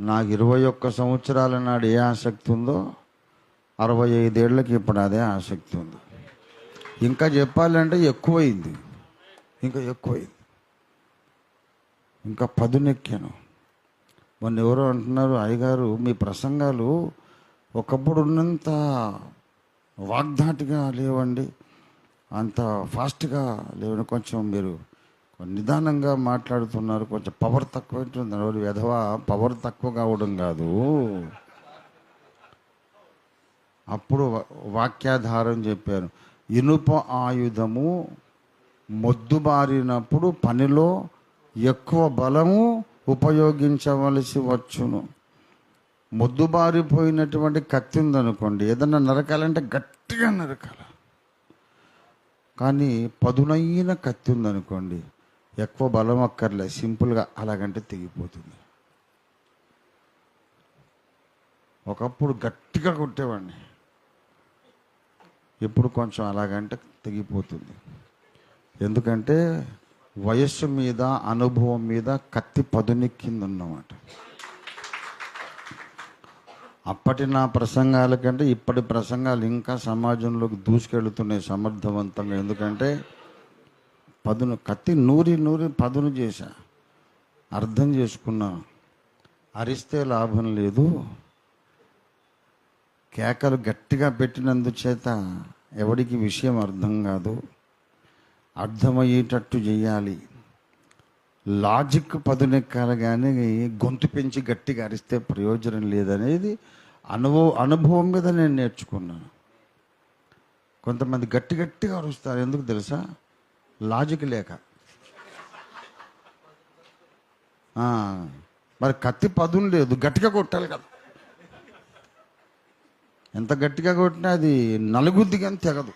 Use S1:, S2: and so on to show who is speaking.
S1: నాకు ఇరవై ఒక్క సంవత్సరాల నాడు ఏ ఆసక్తి ఉందో అరవై ఐదేళ్ళకి ఇప్పుడు అదే ఆసక్తి ఉంది. ఇంకా చెప్పాలంటే ఎక్కువైంది. ఇంకా ఎక్కువైంది. ఇంకా పదునెక్కాను. మొన్న ఎవరో అంటున్నారు అయ్యగారు మీ ప్రసంగాలు ఒకప్పుడు ఉన్నంత వాగ్దాటిగా లేవండి. అంత ఫాస్ట్గా లేవని కొంచెం మీరు నిదానంగా మాట్లాడుతున్నారు కొంచెం పవర్ తక్కువ ఉంటుంది. విధవ పవర్ తక్కువ కావడం కాదు. అప్పుడు వాక్యాధారం చెప్పారు. ఇనుప ఆయుధము మొద్దుబారినప్పుడు పనిలో ఎక్కువ బలము ఉపయోగించవలసి వచ్చును. మొద్దుబారిపోయినటువంటి కత్తి ఉందనుకోండి ఏదన్నా నరకాలంటే గట్టిగా నరకాల. కానీ పదునైన కత్తి ఉందనుకోండి ఎక్కువ బలం అక్కర్లే సింపుల్గా అలాగంటే తెగిపోతుంది. ఒకప్పుడు గట్టిగా కొట్టేవాడిని. ఇప్పుడు కొంచెం అలాగంటే తెగిపోతుంది. ఎందుకంటే వయస్సు మీద అనుభవం మీద కత్తి పదునెక్కిందన్నమాట అప్పటి నా ప్రసంగాల కంటే ఇప్పటి ప్రసంగాలు ఇంకా సమాజంలోకి దూసుకెళ్తున్నాయి సమర్థవంతంగా. ఎందుకంటే పదును కత్తి నూరి నూరి పదును చేశా. అర్థం చేసుకున్నా అరిస్తే లాభం లేదు. కేకలు గట్టిగా పెట్టినందుచేత ఎవడికి విషయం అర్థం కాదు. అర్థమయ్యేటట్టు చేయాలి. లాజిక్ పదునెక్కాలి కానీ గొంతు పెంచి గట్టిగా అరిస్తే ప్రయోజనం లేదనేది అనుభవం అనుభవం మీద నేను నేర్చుకున్నాను. కొంతమంది గట్టి గట్టిగా అరుస్తారు ఎందుకు తెలుసా? లాజిక్ లేక. మరి కత్తి పదును లేదు గట్టిగా కొట్టాలి కదా. ఎంత గట్టిగా కొట్టినా అది నలుగుద్ది కానీ తెగదు.